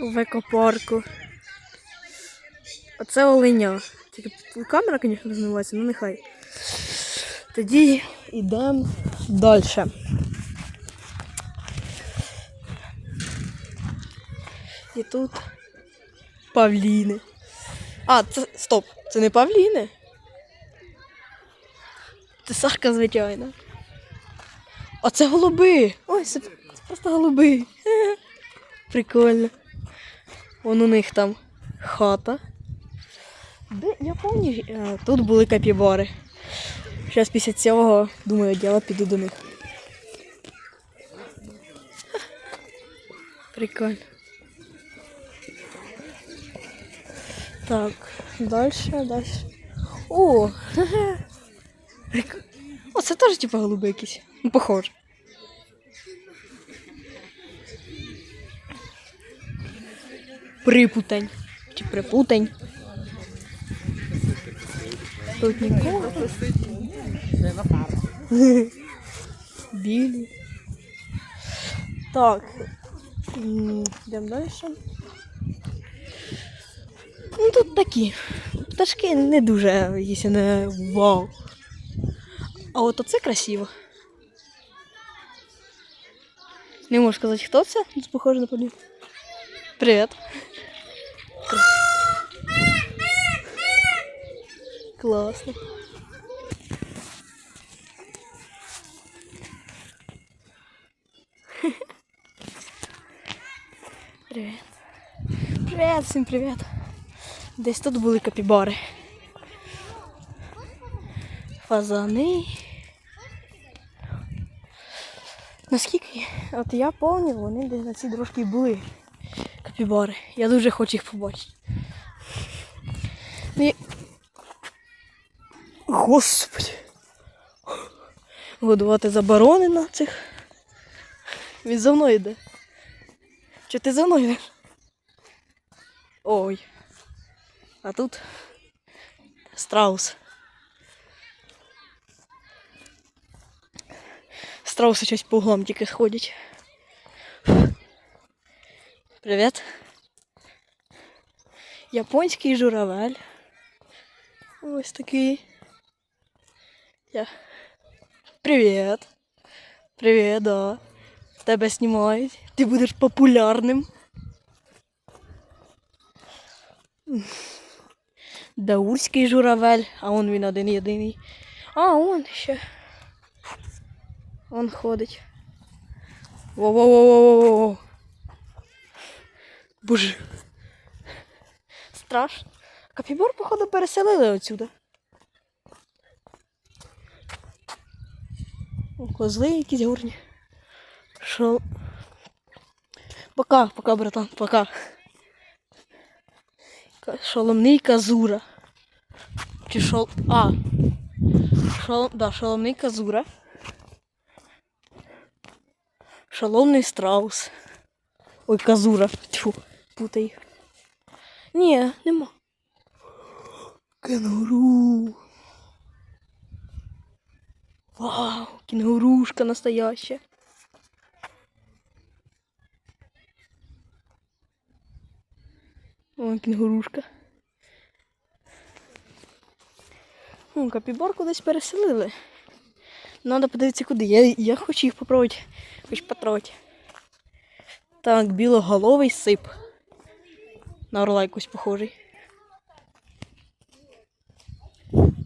в екопарку. Оце оленя. Тільки камера, звісно, змивається, ну нехай. Тоді йдемо далі. І тут павліни. А, це стоп, це не павліни. Це сарка, звичайно. А це голуби. Ой, це, це просто голуби. Прикольно. Вон у них там хата. Де, я пам'ятаю, е, тут були капібари. Зараз після цього, думаю, діла піду до них. Прикольно. Так, далі, далі. О! О, це теж типу голуби якісь. Ну, похоже. Припутень. Чи припутень. Тут нікого. Білі. Так. Йдемо далі. Ну тут такі. Пташки не дуже, якщо не вау. А от оце красиво. Не можу сказати, хто це, але похоже на полі. Привіт. Класно. Привіт. Привіт, всім привіт. Десь тут були капібари. Фазани. Наскільки от я пам'ятаю, вони десь на цій дорожці були капібари. Я дуже хочу їх побачити. Ну. Господи. Годувати заборонено цих. Він за мною йде. Чи ти за мною йдеш? Ой. А тут страус. Страуси щось по углам тільки сходять. Привіт. Японський журавель. Ось такий. Я. Привіт. Привіт, да. Тебе знімають. Ти будеш популярним. Даурський журавель, а он він один єдиний. А, он ще. Он ходить. Во-во-во-во-во-во. Боже. Страшно. Капібор, походу, переселили отсюда. Козли якісь горні. Шо? Пока, пока, братан, пока. Ка- Шоломний казура. Чи шол... А. Шол... Да, шоломний казура. Шаломний страус. Ой, казура. Тьфу, путай. Ні, нема. Кенгуру. Вау, кенгурушка настоящая. О, кенгурушка. Ну, капіборку десь переселили. Надо подивитися куди. Я, я хочу їх попробувати, хоч потрогати. Так, білоголовий сип. На орла якось похожий.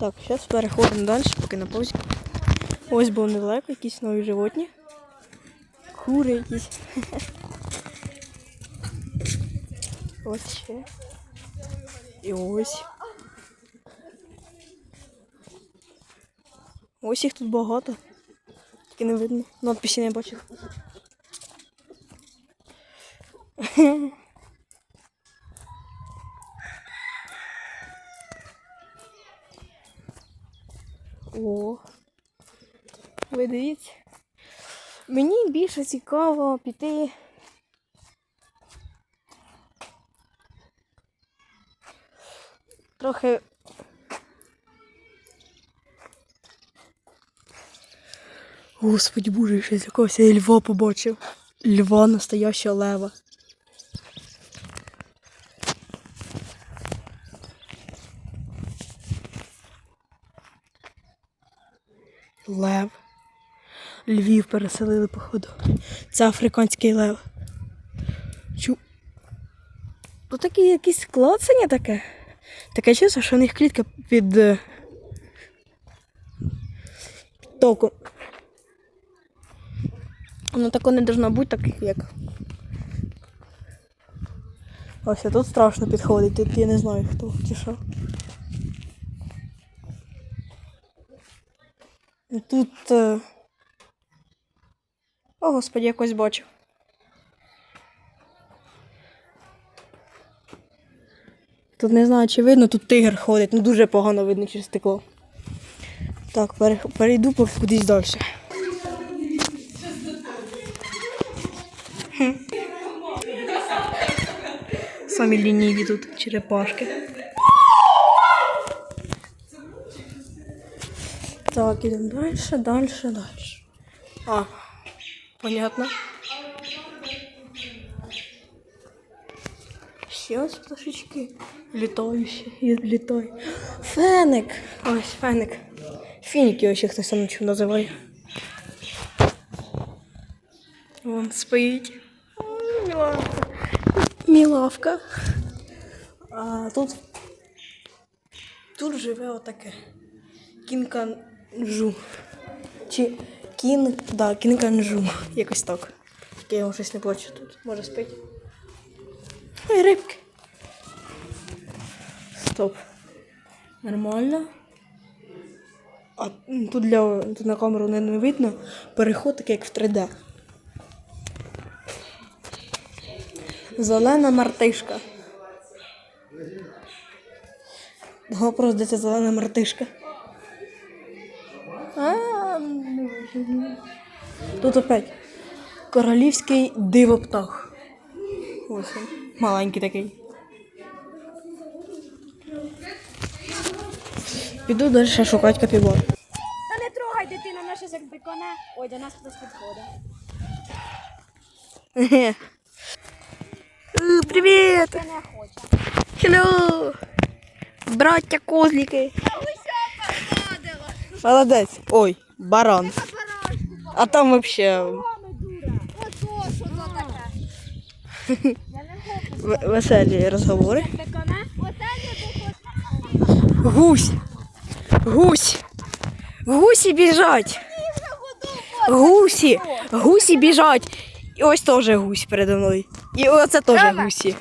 Так, зараз переходимо далі, поки на паузі. Ось був недалеко, якісь нові животні. Кури якісь. Ось ще. І ось. Ось їх тут багато. Тільки не видно. Надписі не бачив. дивіться. Мені більше цікаво піти. Трохи Господь боже, ще з якогось льва побачив. Льва настояща лева. Лев. Львів переселили, походу. Це африканський лев. Чу. Тут таке якісь клацання таке. Таке чувство, що у них клітка під. е, під током. Воно тако не должно бути, так як. Ось а тут страшно підходить, тут я не знаю хто чи що. Тут. О, господи, якось бачу. Тут не знаю, чи видно, тут тигр ходить, ну дуже погано видно через стекло. Так, перейду кудись далі. Самі лінійні тут черепашки. Так, ідемо далі, далі, далі. А, понятно. Ще ось пташечки. Літаючі, літають. Феник. Ось феник. Фінік його ще хтось там чим називає. Вон спить. Ой, Мілавка. Мілавка. А тут. Тут живе отаке. Кінканжу. Чи кін. Да, кінканжу. Якось так. Я його щось не бачу тут. Може спить. Ой, рибки. Стоп. Нормально. А тут для тут на камеру не, не видно. Переход такий, як в 3D. Зелена мартишка. Вопрос, де ця зелена мартишка? А. Тут опять королівський дивоптах. Ось він. Маленький такий. Піду далі шукати капібар. Та не трогай дитину, наша як приконе. Ой, до нас хтось підходить. Привіт! Це не хоче. Хелло! Браття козліки. Молодець. Ой, баран. А там вообще Ото що то таке. В- веселі розговори. Оце не. Гусь! Гусь! Гусі біжать! Гусі! Гусі біжать! І ось теж гусь передо мною. І оце теж Рома. гусі.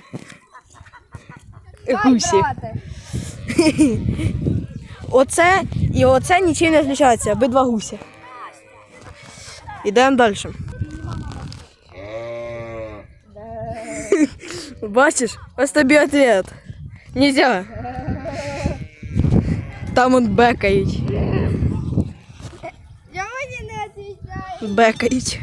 Гусі. Оце і оце нічим не відрізняється, обидва гусі. Ідемо далі. Бачиш, ось тобі відповідь. Нельзя. Там он бекають. Я мені не відповідаю. Бекають.